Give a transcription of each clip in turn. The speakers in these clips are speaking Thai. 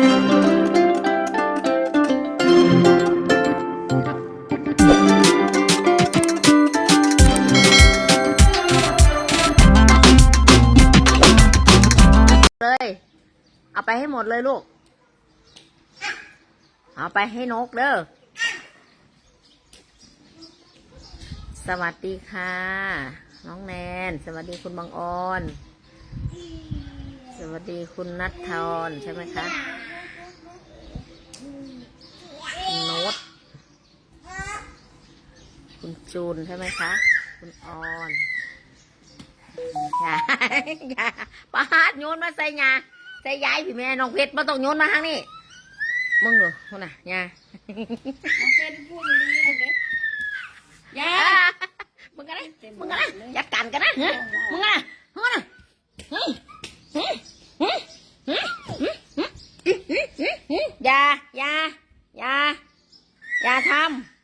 เลย เอาไปให้หมดเลยลูก เอาไปให้นกเด้อ สวัสดีค่ะ น้องแนน สวัสดีคุณบางออน สวัสดีคุณนัททรใช่ไหมคะ จูนใช่ไหมคะ คุณออนยายยาปาดโยนมาใส่ยาใส่ยายพี่แม่น้องเพชรมาต้องโยนมาทางนี้มึงเหรอคนน่ะยาเป็นผู้ดีเลยยามึงกันนะมึงกันนะยัดกันกันนะมึงกันนะมึงกันนะเยเฮ้ยเฮ้ยยายายายาทำ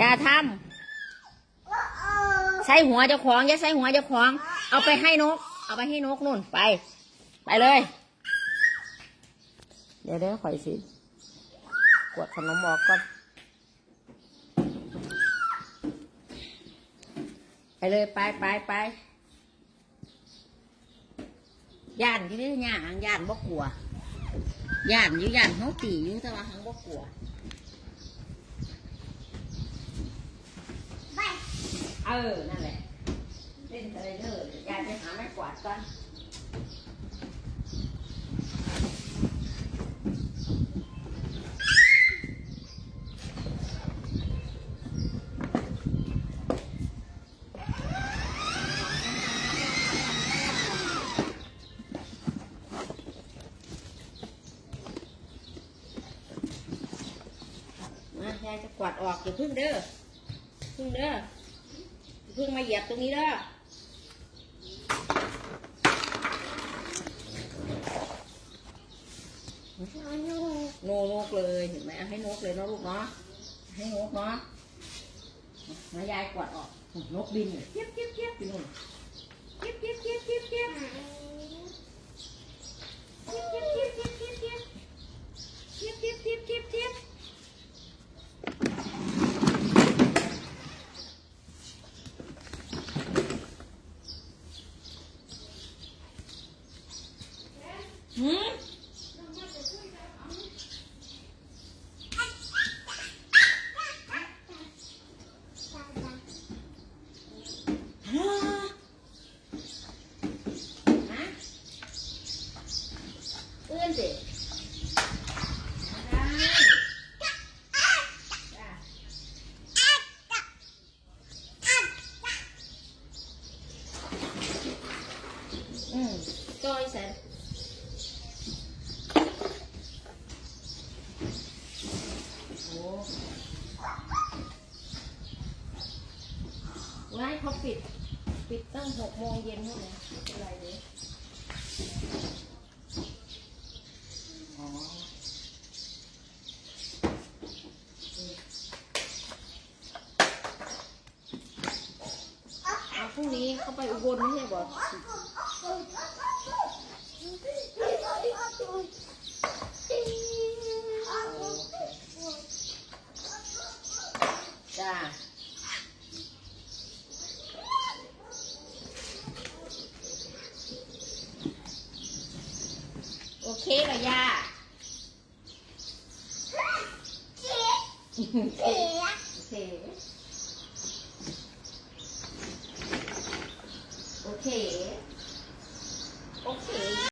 อย่าทำใส่หัวเจ้าของอย่าใส่หัวเจ้าของ เอาไปให้นก เอาไปให้นกนู่นไป ไปเลย เดี๋ยวเดี๋ยวข่อยสิกวดขนมออกก่อนไปเลยไปไปไปย่านที่นี่ย่านย่านบ่กลัวย่านอยู่ย่านเขาตีอยู่แต่ว่าเขาบ่กลัว เออ นั่นแหละ เล่นอะไรเด้อยายไปหาไม้กวาดก่อนมายายจะกวาดออกอย่าพึ่งเด้อพึ่งเด้อ พิ่งมาเหยียบตรงนี้เด้อโนนกเลยเห็นไหมให้นกเลยนะลูกเนาะให้นกเนาะมายายกวดออกนกบินเทียบเทียบเทียบอยู่นู่นเทียบเทียบเทียบเทียบเทียบ มจอยเสร็จโอ้ไว้เขาปิด ปิดตั้งหกโมงเย็นเท่านั้นไม่เนไรเลยอ๋อพรุ่งนี้เขาไปอุบลไม่ใช่บอก จ้าโอเคเหรอย่าโอเค